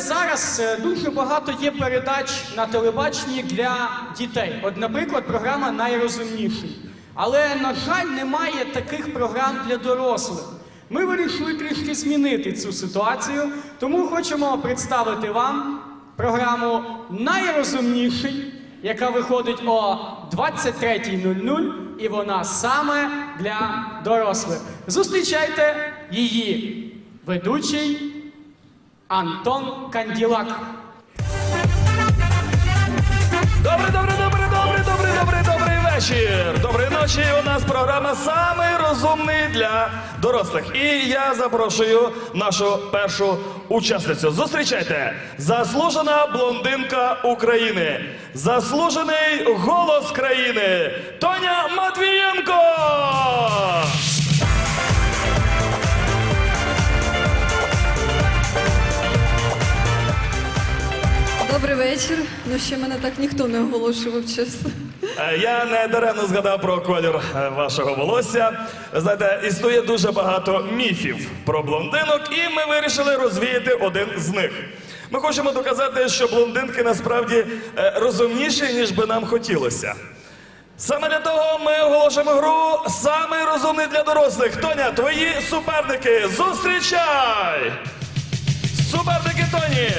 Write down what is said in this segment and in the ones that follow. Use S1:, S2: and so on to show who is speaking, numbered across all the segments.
S1: знаєте, зараз е, дуже багато є передач на телебаченні для дітей. От, наприклад, програма Найрозумніший. Але, на жаль, немає таких програм для дорослих. Ми вирішили трішки змінити цю ситуацію, тому хочемо представити вам програму Найрозумніший, яка виходить о 23.00, і вона саме для дорослих. Зустрічайте її ведучий Антон Канділак.
S2: Добрий, добрий, добрий, добрий, добрий, добрий, добрий вечір. Доброї ночі. У нас програма самий розумний для дорослих. І я запрошую нашу першу учасницю. Зустрічайте заслужена блондинка України, заслужений голос країни Тоня Матвієнко.
S3: Добрий вечір. Ну ще мене так ніхто не оголошував, чесно.
S2: Е, Я не даремно згадав про колір е, вашого волосся. Знаєте, існує дуже багато міфів про блондинок, і ми вирішили розвіяти один з них. Ми хочемо доказати, що блондинки насправді е, розумніші, ніж би нам хотілося. Саме для того ми оголошуємо гру самий розумний для дорослих. Тоня, твої суперники, зустрічай! Суперники Тоні!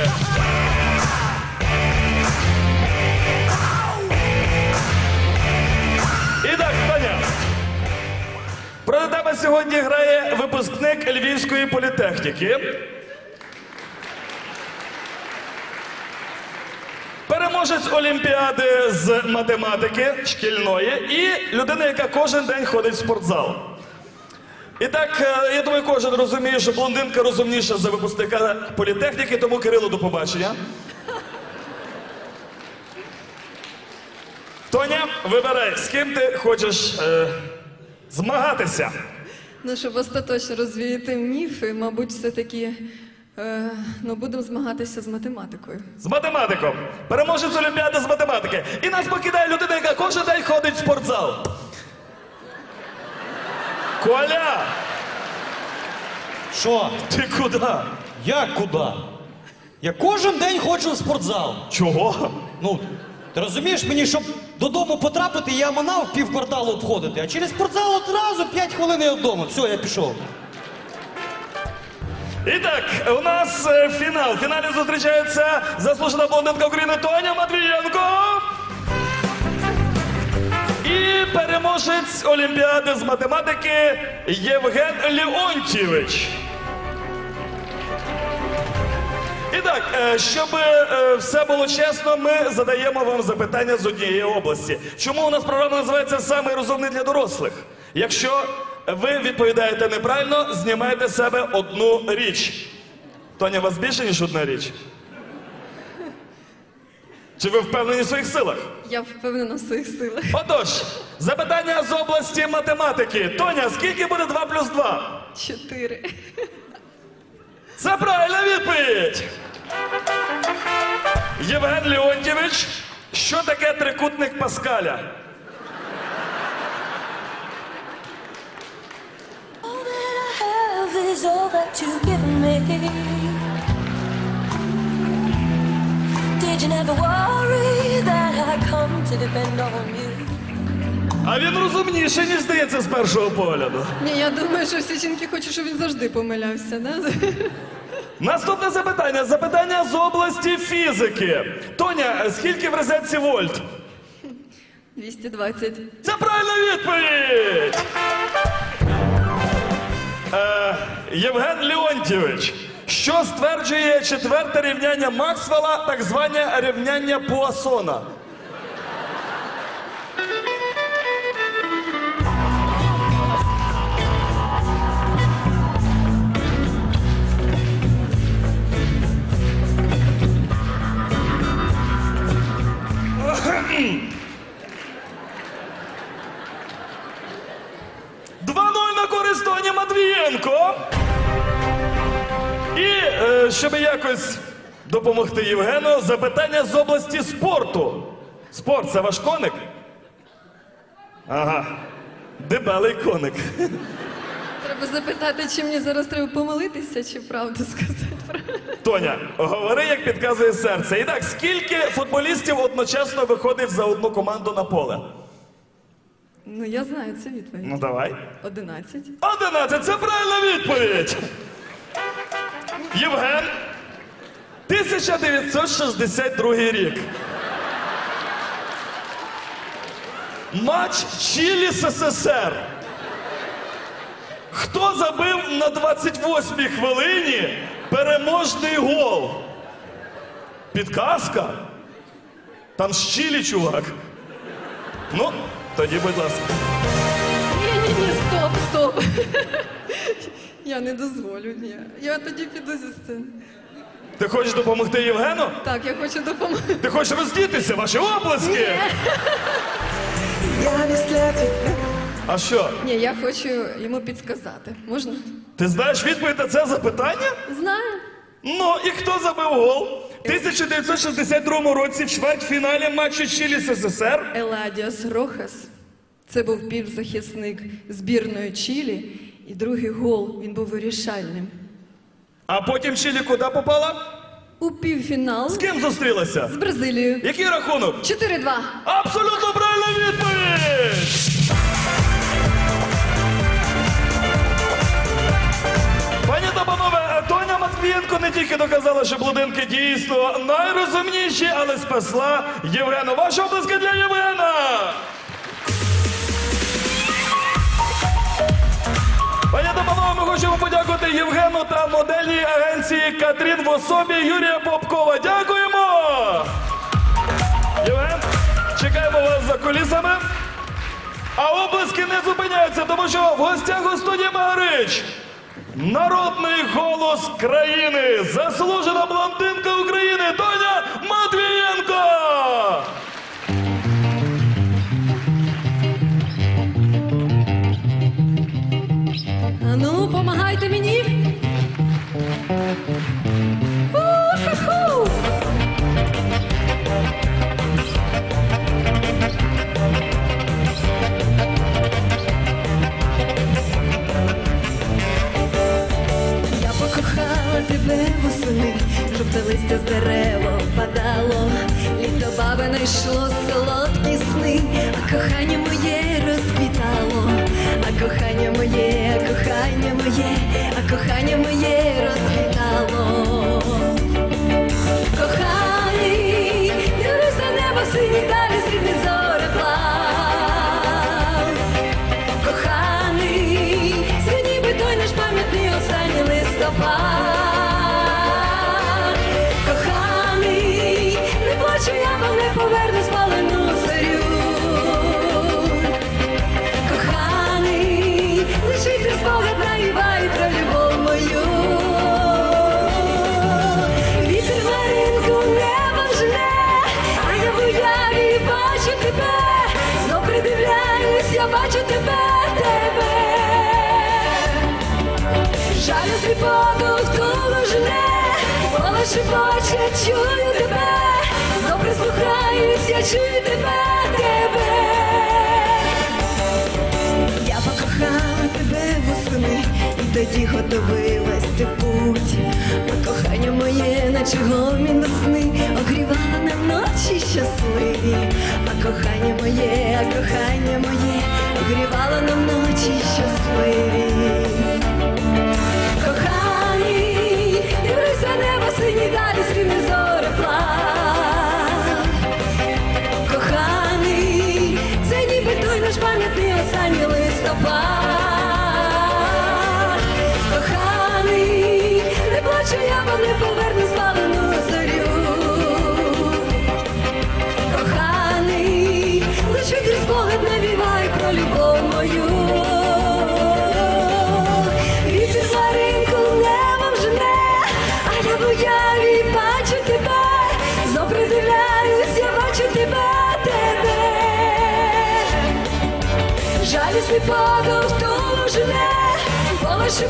S2: Проти тебе сьогодні грає випускник Львівської політехніки. Переможець Олімпіади з математики шкільної і людина, яка кожен день ходить в спортзал. І так, е, я думаю, кожен розуміє, що блондинка розумніша за випускника політехніки, тому Кирило до побачення. Тоня, вибирай, з ким ти хочеш е, змагатися.
S3: Ну, щоб остаточно розвіяти міфи, мабуть, все-таки е, ну, будемо змагатися з математикою.
S2: З математиком. Переможець Олімпіади з математики. І нас покидає людина, яка кожен день ходить в спортзал. Коля!
S4: Що?
S2: Ти куди?
S4: Як куди? Я кожен день ходжу в спортзал.
S2: Чого?
S4: Ну, ти розумієш, мені, щоб додому потрапити, я манав півкварталу обходити, а через спортзал одразу 5 хвилин я вдома. Все, я пішов.
S2: І так, у нас е, фінал. В фіналі зустрічається заслужена блондинка України Тоня Матвієнко. І переможець Олімпіади з математики Євген Леонтьєвич. І так, е, щоб е, все було чесно, ми задаємо вам запитання з однієї області. Чому у нас програма називається Самий розумний для дорослих? Якщо ви відповідаєте неправильно, знімайте з себе одну річ. Тоня, у вас більше, ніж одна річ? Чи ви впевнені в своїх силах?
S3: Я впевнена в своїх силах.
S2: Отож, запитання з області математики. Тоня, скільки буде 2 плюс 2?
S3: Чотири.
S2: Це правильна відповідь. Євген Леонтьєвич, що таке трикутник Паскаля?
S5: All that I have is all that you've given me. Did you never worry that I come to depend on you?
S2: А він розумніший, ніж здається з першого погляду.
S3: Ні, я думаю, що всі жінки хочуть, щоб він завжди помилявся. Да?
S2: Наступне запитання. Запитання з області фізики. Тоня, скільки в розетці вольт?
S3: 220.
S2: Це правильна відповідь! Е, Євген Леонтьєвич, що стверджує четверте рівняння Максвелла, так зване рівняння Пуасона? Допомогти Євгену, запитання з області спорту. Спорт це ваш коник? Ага. Дебелий коник.
S3: Треба запитати, чи мені зараз треба помилитися, чи правду сказати.
S2: Тоня, говори, як підказує серце. І так, скільки футболістів одночасно виходить за одну команду на поле?
S3: Ну, я знаю цю відповідь.
S2: Ну давай.
S3: Одинадцять.
S2: 11. Це правильна відповідь. Євген. 1962 рік. Матч Чилі СССР. Хто забив на 28-й хвилині переможний гол? Підказка? Там з Чилі, чувак. Ну, тоді, будь ласка.
S3: Ні, ні, ні, стоп, стоп. Я не дозволю, ні. Я тоді піду зі сцени.
S2: Ти хочеш допомогти Євгену?
S3: Так, я хочу допомогти.
S2: Ти хочеш роздітися, ваші оплески? А що?
S3: Ні, я хочу йому підсказати. Можна?
S2: Ти знаєш відповідь на це запитання?
S3: Знаю.
S2: Ну, і хто забив гол? В 1962 році в чвертьфіналі матчу Чилі СССР.
S3: Еладіас Рохас. Це був півзахисник збірної Чилі, і другий гол він був вирішальним.
S2: А потім Чилі куди попала?
S3: У півфінал
S2: З ким зустрілася?
S3: з Бразилією.
S2: Який рахунок?
S3: 4-2.
S2: Абсолютно правильна відповідь! Пані та панове, Тоня Матвієнко не тільки доказала, що блудинки дійсно найрозумніші, але спасла Євгена. Ваші обласки для Євгена! Пані ми хочемо подякувати Євгену та модельній агенції Катрін в особі Юрія Попкова. Дякуємо! Євген, чекаємо вас за кулісами. А облиски не зупиняються, тому що в гостях у студії Магарич. Народний голос країни, заслужена блондинка України
S3: тебе восени, жовте листя з дерева впадало, літо бабине йшло солодкі сни, а кохання моє розквітало, а кохання моє, а кохання моє, а кохання моє розквітало. Коханий, дивлюсь на небо сині далі срібний зореплав. Коханий, це ніби той наш пам'ятний останній листопад. Бачу тебе, тебе. Жалю сліпоту в тулу жне, поле шепоче, чую тебе, добре слухаюся, я чую тебе, тебе. Тоді готовилась ти путь. А кохання моє, наче гомін до сни, огрівала нам ночі щасливі. А кохання моє, а кохання моє, огрівала нам ночі щасливі.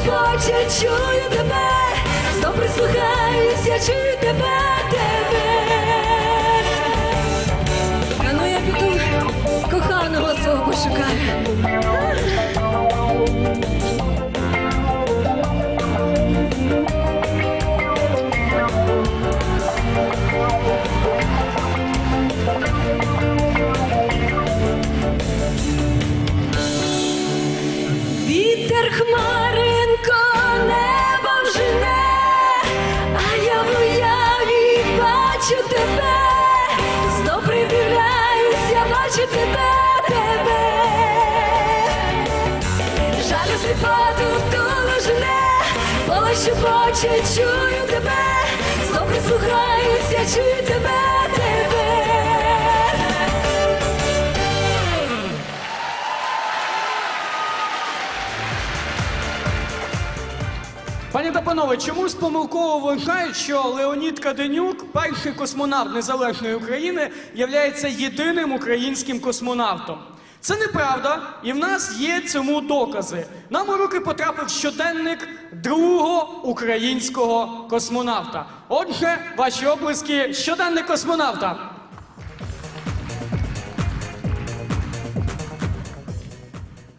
S3: Шепоче, чую тебе, знов прислухаюся, чую тебе, тебе. А ну я піду коханого свого пошукаю.
S5: Тебе, тебе.
S1: Пані та панове, чомусь помилково вважають, що Леонід Каденюк, перший космонавт незалежної України, являється єдиним українським космонавтом. Це неправда, і в нас є цьому докази. Нам у руки потрапив щоденник другого українського космонавта. Отже, ваші облиски щоденник космонавта.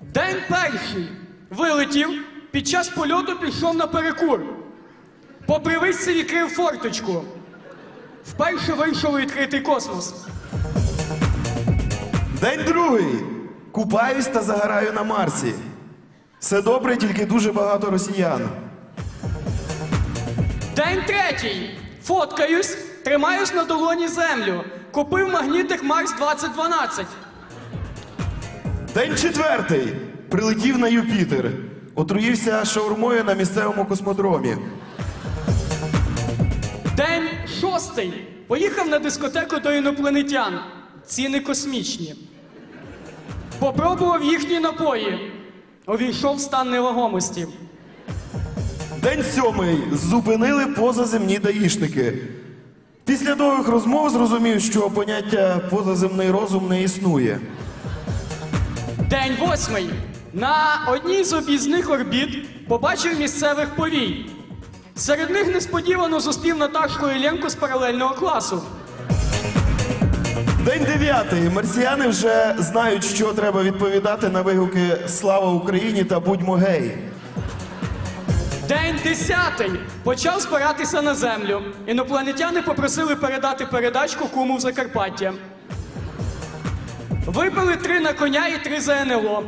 S1: День перший вилетів, під час польоту пішов на перекур. По привичці відкрив форточку. Вперше вийшов у відкритий космос.
S6: День другий. Купаюсь та загораю на Марсі. Все добре, тільки дуже багато росіян.
S1: День третій. Фоткаюсь, тримаюсь на долоні землю. Купив магнітик Марс 2012.
S6: День четвертий. Прилетів на Юпітер. Отруївся шаурмою на місцевому космодромі.
S1: День шостий. Поїхав на дискотеку до інопланетян. Ціни космічні. Попробував їхні напої. Увійшов в стан невагомості.
S6: День сьомий. Зупинили позаземні даїшники. Після довгих розмов зрозумів, що поняття позаземний розум не існує.
S1: День восьмий. На одній з об'їзних орбіт побачив місцевих повій. Серед них несподівано зустрів Наташку Ілленко з паралельного класу.
S6: День дев'ятий. Марсіяни вже знають, що треба відповідати на вигуки Слава Україні та будьмо гей.
S1: День десятий. Почав збиратися на землю. Інопланетяни попросили передати передачку куму в Закарпаття. Випили три на коня і три за НЛО.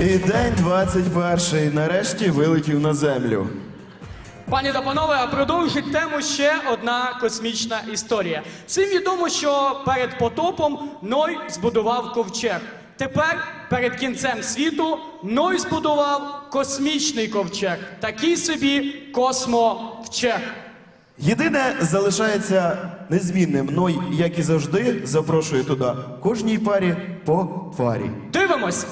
S6: І день 21 нарешті вилетів на землю.
S1: Пані та панове, а продовжить тему ще одна космічна історія. Всім відомо, що перед потопом Ной збудував ковчег. Тепер, перед кінцем світу, Ной збудував космічний ковчег. Такий собі космовчег.
S6: Єдине залишається незмінним. Ной, як і завжди, запрошує туди кожній парі по парі.
S1: Дивимось.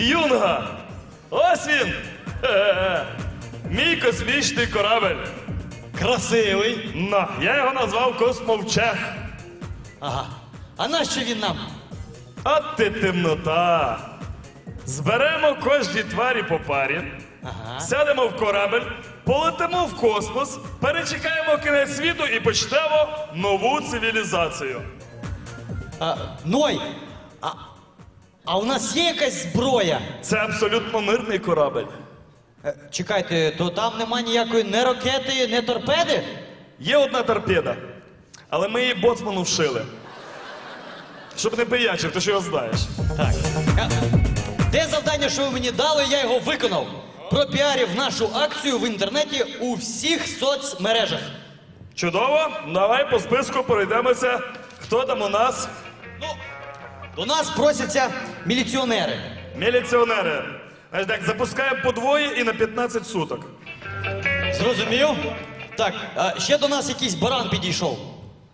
S2: Юнга! Ось він! Мій космічний корабель.
S4: Красивий.
S2: На, я його назвав Космовчег.
S4: Ага. А нащо він нам?
S2: От ти темнота. Зберемо кожній тварі по парі, сядемо в корабель, полетимо в космос, перечекаємо кінець світу і почнемо нову цивілізацію.
S4: А, Ной, а, у нас є якась зброя?
S2: Це абсолютно мирний корабель.
S4: Е, Чекайте, то там нема ніякої не ракети, не торпеди?
S2: Є одна торпеда, але ми її боцману вшили. Щоб не пиячив, ти ж його знаєш.
S4: Так. А, Де завдання, що ви мені дали, я його виконав. Пропіарив нашу акцію в інтернеті у всіх соцмережах.
S2: Чудово, давай по списку пройдемося. Хто там у нас?
S4: Ну, до нас просяться міліціонери.
S2: Міліціонери. Значить так, запускаємо по двоє і на 15 суток.
S4: Зрозумів? Так, а ще до нас якийсь баран підійшов.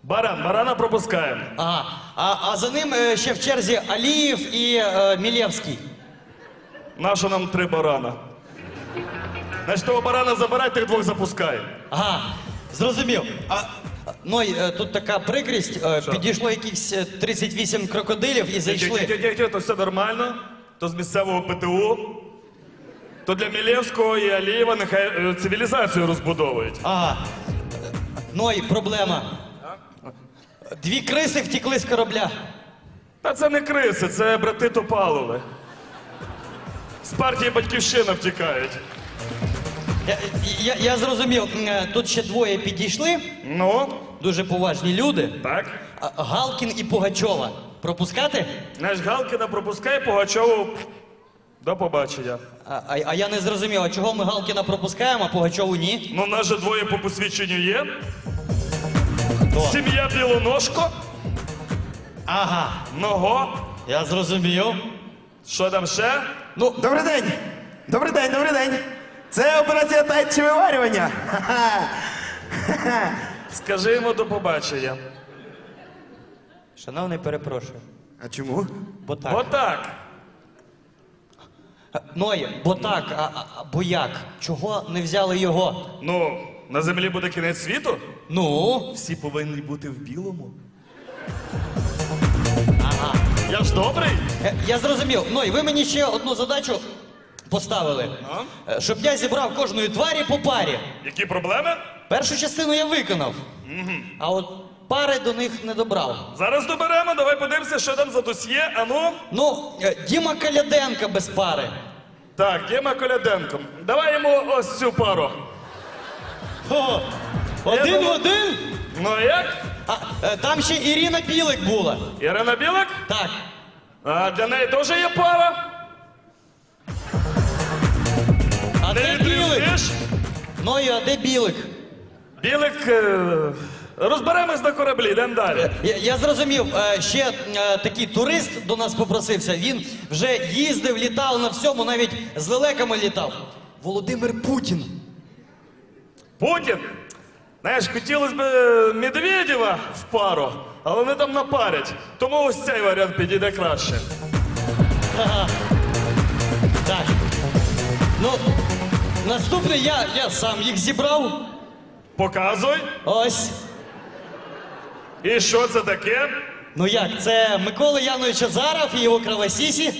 S2: Баран, барана пропускаємо.
S4: Ага. А, а за ним е, ще в черзі Алієв і е, Мілєвський.
S2: Нащо нам три барана? Значить, того барана забирай, тих двох запускай.
S4: Ага, зрозумів. А, а, Ной, е, тут така прикрість. е, Підійшло якихось е, 38 крокодилів і зайшли.
S2: Ті-ті-ті-ті, то все нормально, то з місцевого ПТУ. То для Мілєвського і Алієва нехай е, цивілізацію розбудовують.
S4: Ага. Ной, проблема. Дві криси втікли з корабля.
S2: Та це не криси, це брати Топалови. З партії Батьківщина втікають.
S4: Я, я, я зрозумів, М, е, тут ще двоє підійшли,
S2: Ну,
S4: дуже поважні люди.
S2: так.
S4: А, Галкін і Пугачова. Пропускати?
S2: Наш Галкіна пропускай Пугачову. До побачення.
S4: А, а, а я не зрозумів, а чого ми Галкіна пропускаємо, а Пугачову ні?
S2: Ну, в нас же двоє по посвідченню є.
S4: Хто?
S2: Сім'я Білоножко,
S4: Ага.
S2: Ного
S4: Я зрозумів.
S2: Що там ще?
S4: Ну,
S6: Добрий день! Добрий день, добрий день! Це операція тайчі виварювання.
S2: Скажи йому до побачення.
S4: шановний, перепрошую.
S6: А чому?
S4: Бо так.
S2: Отак.
S4: Ной, бо так, а, а, бо як? Чого не взяли його?
S2: Ну, на землі буде кінець світу.
S4: Ну,
S2: Всі повинні бути в білому. Ага. Я ж добрий.
S4: е, я зрозумів. Ной, ви мені ще одну задачу поставили. Е, Щоб я зібрав кожної тварі по парі.
S2: Які проблеми?
S4: Першу частину я виконав. А от пари до них не добрав.
S2: Зараз доберемо, давай подивимося, що там за досьє. Ану.
S4: Ну, е, Діма Каляденка без пари.
S2: Так, Діма Коляденко. Давай йому ось цю пару.
S4: О, один в один?
S2: Ну а як?
S4: А, е, там ще Ірина Білик була.
S2: Ірина Білик?
S4: Так.
S2: А для неї теж є пара.
S4: Де Білик?
S2: відрізаєш?
S4: Ною, а де Білик?
S2: Білик. е, Розберемось на кораблі, йдемо далі.
S4: Я, я зрозумів, е, ще е, такий турист до нас попросився. Він вже їздив, літав на всьому, навіть з лелеками літав. Володимир Путін.
S2: Путін. Знаєш, хотілося б Медведєва в пару, але вони там напарять. Тому ось цей варіант підійде краще.
S4: Так. Ну, наступний я, я сам їх зібрав.
S2: Показуй.
S4: Ось.
S2: І що це таке?
S4: Ну як, це Микола Янович Азаров і його кровосісі.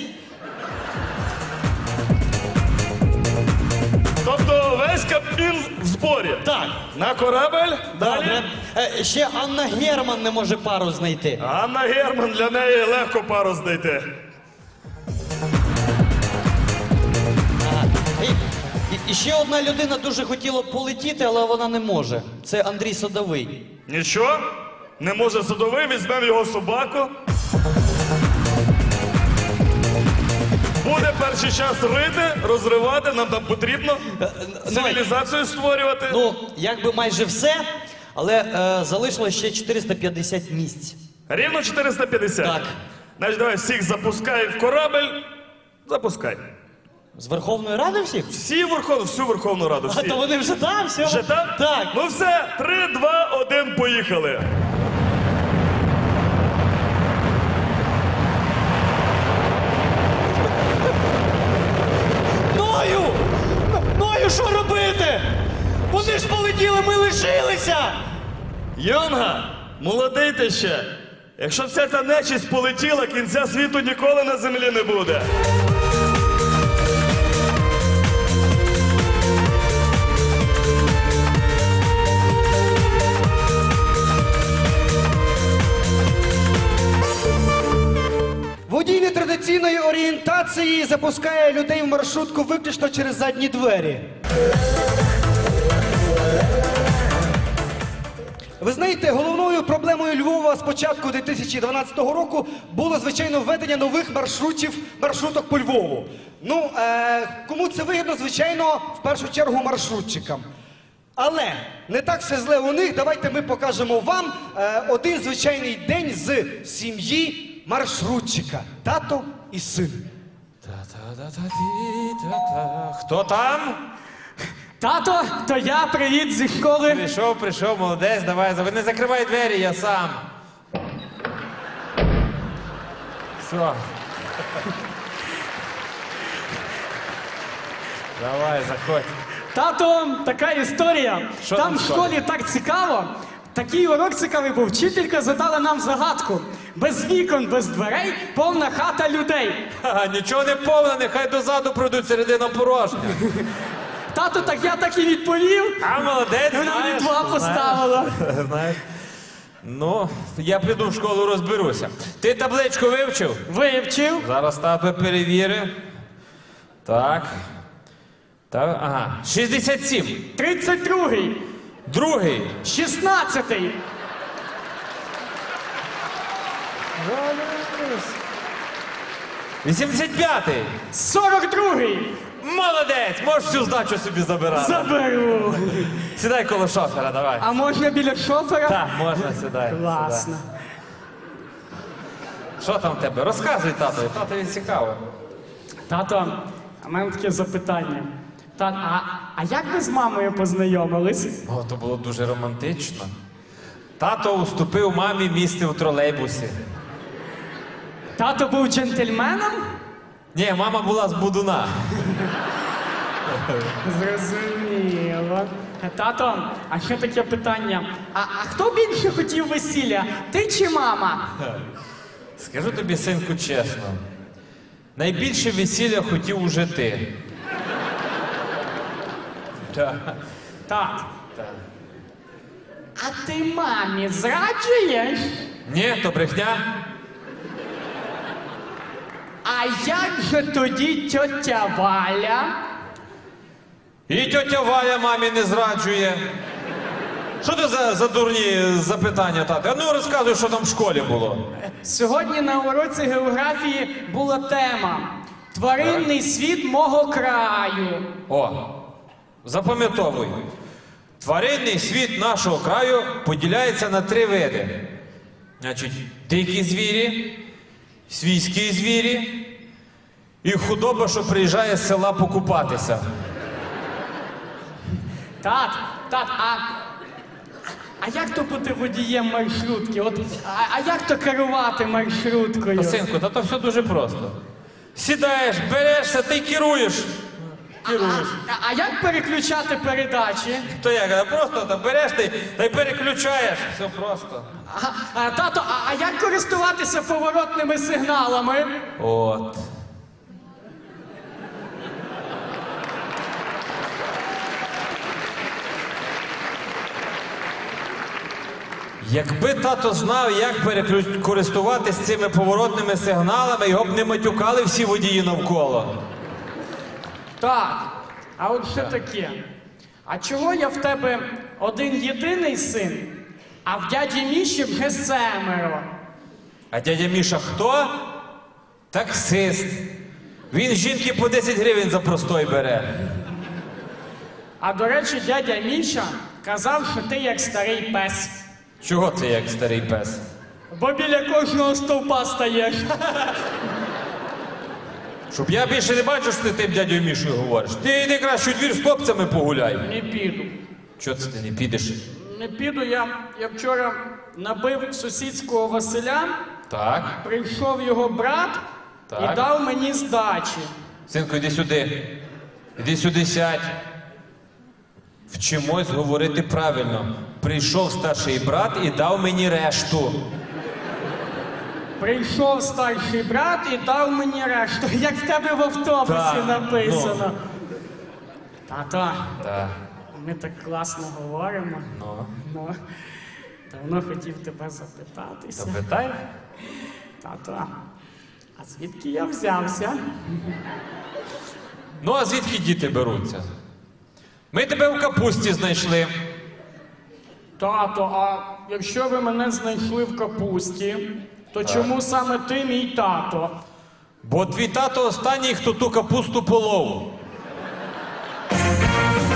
S2: Тобто весь Кабмін в зборі.
S4: Так.
S2: На корабель. Далі.
S4: Добре. Е, ще Анна Герман не може пару знайти.
S2: Анна Герман для неї легко пару знайти.
S4: І, ще одна людина дуже хотіла б полетіти, але вона не може. Це Андрій Садовий.
S2: Нічого? Не може садовий, візьмемо його собаку. Буде перший час рити, розривати, нам там потрібно цивілізацію створювати.
S4: Ну, якби майже все, але е, залишилось ще 450 місць.
S2: Рівно 450.
S4: Так.
S2: Значить, давай всіх запускай в корабель. Запускай.
S4: З Верховної Ради всіх?
S2: Всі Верховну, всю Верховну Раду.
S4: А
S2: Всі.
S4: то вони вже там, все.
S2: Вже там?
S4: Так.
S2: Ну все, три, два, один, поїхали.
S4: Ною! Ною, що робити? Вони ж полетіли, ми лишилися!
S2: Юнга, молодий ти ще. Якщо вся ця нечисть полетіла, кінця світу ніколи на землі не буде.
S7: Орієнтації запускає людей в маршрутку виключно через задні двері. Ви знаєте, головною проблемою Львова з початку 2012 року було, звичайно, введення нових маршрутів, маршруток по Львову. Ну, е, кому це вигідно, звичайно, в першу чергу маршрутчикам. Але не так все зле у них. Давайте ми покажемо вам е, один звичайний день з сім'ї маршрутчика. Тато і син.
S8: Хто там?
S1: Тато, то я привіт зі школи.
S8: Прийшов, прийшов, молодець, давай, зав- не закривай двері, я сам. Що? Давай, заходь.
S1: Тато, така історія.
S8: Що
S1: там
S8: там
S1: в школі так цікаво. Такий урок цікавий був. Вчителька задала нам загадку. Без вікон, без дверей, повна хата людей.
S8: Ха, нічого не повне, нехай дозаду пройдуть середина порожня.
S1: Тато, так я так і відповів.
S8: А молодець,
S1: Вона мені
S8: знаєш,
S1: два
S8: знаєш.
S1: поставила.
S8: Знаєш. Ну, я піду в школу розберуся. Ти табличку вивчив?
S1: Вивчив.
S8: Зараз тато перевірив. Так. Так, ага. 67.
S1: 32-й,
S8: Другий.
S1: 16-й,
S8: 85-й.
S1: 42-й.
S8: Молодець! Можеш всю здачу собі забирати.
S1: Заберу.
S8: Сідай коло шофера, давай.
S1: А можна біля шофера?
S8: Так, можна, сідай.
S1: Класно.
S8: Що там в тебе? Розказуй, тато, татові цікаво.
S1: Тато, а в мене таке запитання. Та, а, а як ви з мамою познайомились?
S8: О, то було дуже романтично. Тато уступив мамі місце в тролейбусі.
S1: Тато був джентльменом?
S8: Ні, мама була з будуна.
S1: Зрозуміло. Тато, а ще таке питання. А, а хто більше хотів весілля? Ти чи мама?
S8: Скажу тобі, синку, чесно. Найбільше весілля хотів уже ти. Так.
S1: Так. А ти мамі зраджуєш?
S8: Ні, то брехня.
S1: А як же тоді тьотя Валя?
S8: І тьотя Валя мамі не зраджує. Що це за, за дурні запитання, тати? А ну розказуй, що там в школі було.
S1: Сьогодні на уроці географії була тема Тваринний світ мого краю.
S8: О, запам'ятовуй. Тваринний світ нашого краю поділяється на три види. Значить, дикі звірі, свійські звірі і худоба, що приїжджає з села покупатися.
S1: Так, так, а. А як то бути водієм маршрутки? От, а, а як то керувати маршруткою?
S8: Та, синку, та то все дуже просто. Сідаєш, берешся, ти й керуєш. Керуєш.
S1: А, а як переключати передачі?
S8: То як, просто та береш ти та й переключаєш. Все просто.
S1: А, а, тато, а, а як користуватися поворотними сигналами?
S8: От. Якби тато знав, як користуватися цими поворотними сигналами, його б не матюкали всі водії навколо.
S1: Так. А от що таке? А чого я в тебе один єдиний син, а в дяді Міші вже семеро?
S8: А дядя Міша хто? Таксист. Він жінки по 10 гривень за простой бере.
S1: А до речі, дядя Міша казав, що ти як старий пес.
S8: Чого це як старий пес?
S1: Бо біля кожного стовпа стаєш.
S8: Щоб я більше не бачу, що ти тим дядю Мішою говориш. Ти йди краще у двір з хлопцями погуляй.
S1: Не піду.
S8: Чого це ти не підеш?
S1: Не піду, я, я вчора набив сусідського Василя,
S8: Так.
S1: прийшов його брат
S8: Так.
S1: і дав мені здачі.
S8: Синку, іди сюди. Іди сюди сядь. Вчимось говорити правильно. Прийшов старший брат і дав мені решту.
S1: Прийшов старший брат і дав мені решту, як в тебе в автобусі
S8: Так,
S1: написано. Тато,
S8: Так.
S1: ми так класно говоримо.
S8: Ну,
S1: Ну, давно хотів тебе запитатися.
S8: то питай.
S1: Тато, а звідки я взявся?
S8: Ну, а звідки діти беруться? Ми тебе в капусті знайшли.
S1: Тато, а якщо ви мене знайшли в капусті, то чому саме ти мій тато?
S8: Бо твій тато останній, хто ту капусту полов.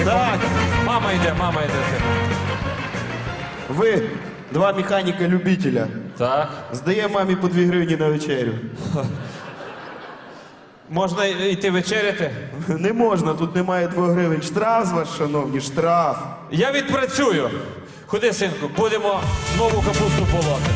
S8: Так. Мама йде, мама йде.
S6: Ви, два механіка-любителя.
S8: Так.
S6: Здає мамі по 2 гривні на вечерю.
S8: Можна йти вечеряти?
S6: Не можна, тут немає 2 гривень. Штраф з вас, шановні, штраф.
S8: Я відпрацюю. Ходи, синку, будемо нову капусту полоти.